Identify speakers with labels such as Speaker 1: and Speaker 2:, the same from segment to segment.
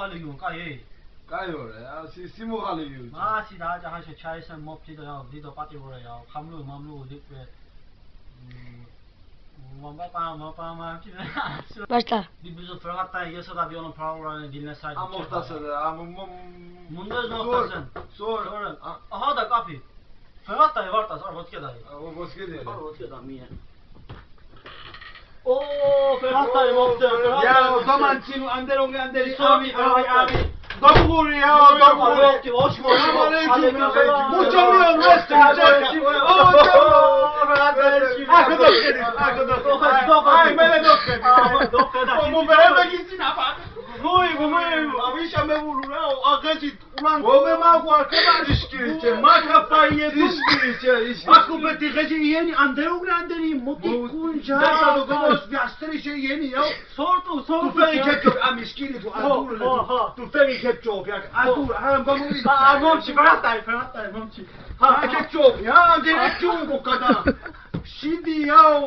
Speaker 1: halıyım kayı.
Speaker 2: Kayo ya. Si simo kalıyor.
Speaker 1: Ma si da ja ha she chai sen mop ti do ya di do pati wo ya kham lu mam lu dik ve. Ma ba pa ma pa ma ki.
Speaker 3: Başla.
Speaker 1: Bir bizi Fırgat'tan yasa da bir onun paralarını dinleseydik.
Speaker 2: Am ortası da. Am am.
Speaker 1: Munduz noktasın.
Speaker 2: Sor.
Speaker 1: Sonra aha da kapı. Fırgat dayı var da sonra vodka dayı.
Speaker 2: Diye.
Speaker 1: Var vodka da miye. Oo Fırgat dayı moptu. Fırgat
Speaker 2: Ya
Speaker 1: dayı
Speaker 2: o
Speaker 1: moptu.
Speaker 2: zaman çin andero anderi.
Speaker 1: Sorry,
Speaker 2: Abi
Speaker 1: Fırgat
Speaker 2: abi.
Speaker 1: dayı.
Speaker 2: Davul ya davul.
Speaker 1: Yok ki hoş mu?
Speaker 2: Selamünaleyküm. Mucho mio nuestro. Arkadaş Arkadaş. Ay bana doktor. Como vereme gitsin apa. Muy muy. Avisha me vurur ha. Agacı ulan. Come ma bu arkadaş diyorsun? Ma kafayı yedin. Hiç diyeceğim.
Speaker 4: Ako yeni ande ugrandeni moti kunca.
Speaker 2: Da
Speaker 4: do gomos yastri şey yeni ya.
Speaker 1: Sortu sortu.
Speaker 4: Tu feri ketçop amiskili
Speaker 1: bu,
Speaker 4: adur. Tu feri ketçop ya. Adur ham gomu.
Speaker 1: Ha gom çi bratay bratay gom çi.
Speaker 4: Ha ketçop ya ande ketçop o kadar. Şimdi ya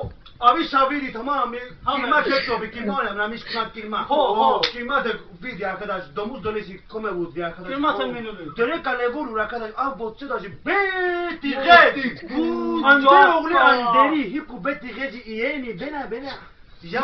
Speaker 4: avisa
Speaker 1: vidite,
Speaker 4: mami, ima čekovi, moram nam iskrat kima.
Speaker 1: Ho, ho.
Speaker 4: Kima da vidi, arkadaş, domuz dönesi kome vurdu arkadaş.
Speaker 1: Kima sen
Speaker 4: beni
Speaker 1: duyuyor.
Speaker 4: Döne kale vurur arkadaş, av botçu da beti gezi.
Speaker 1: Ande oğlu
Speaker 4: anderi, hipu beti gezi iyeni, bena bena. Ya,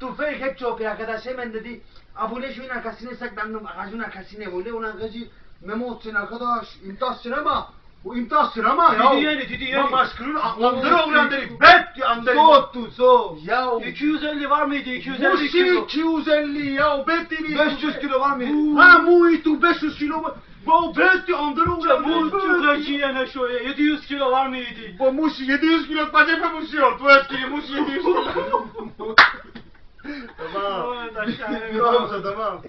Speaker 4: tufek hep çok arkadaş, hemen dedi, abulesi una kasine saklandım, ağacına kasine böyle, ona gezi, memo sen arkadaş, imtas sinema. Bu imtihasın ama ya.
Speaker 1: Didi yeni, didi yeni.
Speaker 4: Ya maskırın anderi oğlu anderi. Bet anderi.
Speaker 2: Soğuttu soğut.
Speaker 4: Ya
Speaker 1: 250 var mıydı? 250
Speaker 4: Musi
Speaker 1: kilo.
Speaker 4: 250 ya Betty mi?
Speaker 2: 500 kilo var mı?
Speaker 4: Ha muito 500 kilo mu? Bu Betty anderi oğlu
Speaker 1: Bu çukuracı yene şöyle 700 kilo var mıydı?
Speaker 2: Bu musi 700 kilo pacepe musiyor. Tu eski musi 700 kilo.
Speaker 4: Tamam.
Speaker 1: Tamam.
Speaker 4: Tamam tamam.